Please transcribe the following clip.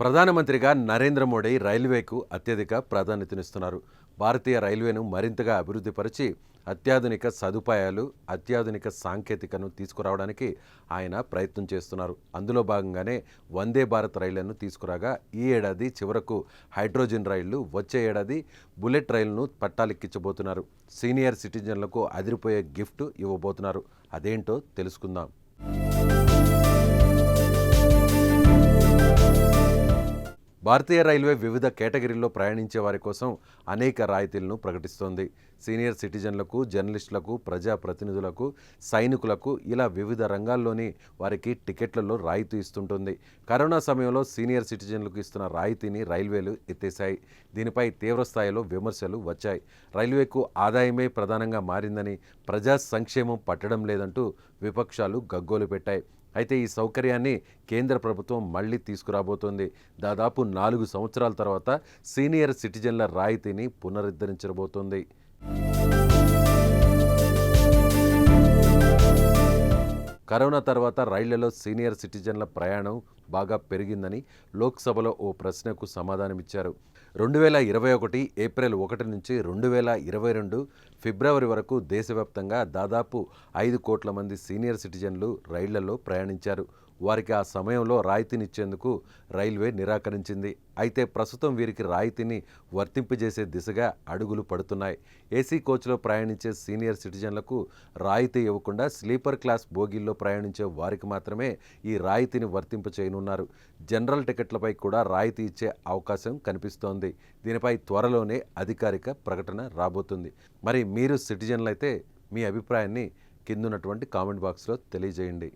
ప్రధానమంత్రిగా నరేంద్ర మోడీ రైల్వేకు అత్యధిక ప్రాధాన్యతనిస్తున్నారు. భారతీయ రైల్వేను మరింతగా అభివృద్ధిపరిచి అత్యాధునిక సదుపాయాలు అత్యాధునిక సాంకేతికను తీసుకురావడానికి ఆయన ప్రయత్నం చేస్తున్నారు. అందులో భాగంగానే వందే భారత్ రైళ్ళను తీసుకురాగా ఈ ఏడాది చివరకు హైడ్రోజన్ రైళ్ళు వచ్చే ఏడాది బుల్లెట్ రైళ్ళను పట్టాలెక్కించబోతున్నారు. సీనియర్ సిటిజన్లకు అదిరిపోయే గిఫ్ట్ ఇవ్వబోతున్నారు. అదేంటో తెలుసుకుందాం. భారతీయ రైల్వే వివిధ కేటగిరీల్లో ప్రయాణించే వారి కోసం అనేక రాయితీలను ప్రకటిస్తోంది. సీనియర్ సిటిజన్లకు జర్నలిస్టులకు ప్రజాప్రతినిధులకు సైనికులకు ఇలా వివిధ రంగాల్లోని వారికి టికెట్లలో రాయితీ ఇస్తుంటుంది. కరోనా సమయంలో సీనియర్ సిటిజన్లకు ఇస్తున్న రాయితీని రైల్వేలు ఎత్తేశాయి. దీనిపై తీవ్రస్థాయిలో విమర్శలు వచ్చాయి. రైల్వేకు ఆదాయమే ప్రధానంగా మారిందని ప్రజా సంక్షేమం పట్టడం లేదంటూ విపక్షాలు గగ్గోలు పెట్టాయి. అయితే ఈ సౌకర్యాన్ని కేంద్ర ప్రభుత్వం మళ్ళీ తీసుకురాబోతోంది. దాదాపు నాలుగు సంవత్సరాల తర్వాత సీనియర్ సిటిజన్ల రాయితీని పునరుద్ధరించబోతోంది. కరోనా తర్వాత రైళ్ళలో సీనియర్ సిటిజన్ల ప్రయాణం బాగా పెరిగిందని లోక్సభలో ఓ ప్రశ్నకు సమాధానమిచ్చారు. రెండు వేల ఇరవై ఒకటి ఏప్రిల్ ఒకటి నుంచి రెండు వేల ఇరవై రెండు ఫిబ్రవరి వరకు దేశవ్యాప్తంగా దాదాపు ఐదు కోట్ల మంది సీనియర్ సిటిజన్లు రైళ్ళలో ప్రయాణించారు. వారికి ఆ సమయంలో రాయితీనిచ్చేందుకు రైల్వే నిరాకరించింది. అయితే ప్రస్తుతం వీరికి రాయితీని వర్తింపజేసే దిశగా అడుగులు పడుతున్నాయి. ఏసీ కోచ్లో ప్రయాణించే సీనియర్ సిటిజన్లకు రాయితీ ఇవ్వకుండా స్లీపర్ క్లాస్ బోగీల్లో ప్రయాణించే వారికి మాత్రమే ఈ రాయితీని వర్తింప చేయనున్నారు. జనరల్ టికెట్లపై కూడా రాయితీ ఇచ్చే అవకాశం కనిపిస్తోంది. దీనిపై త్వరలోనే అధికారిక ప్రకటన రాబోతుంది. మరి మీరు సిటిజన్లైతే మీ అభిప్రాయాన్ని కిందున్నటువంటి కామెంట్ బాక్స్లో తెలియజేయండి.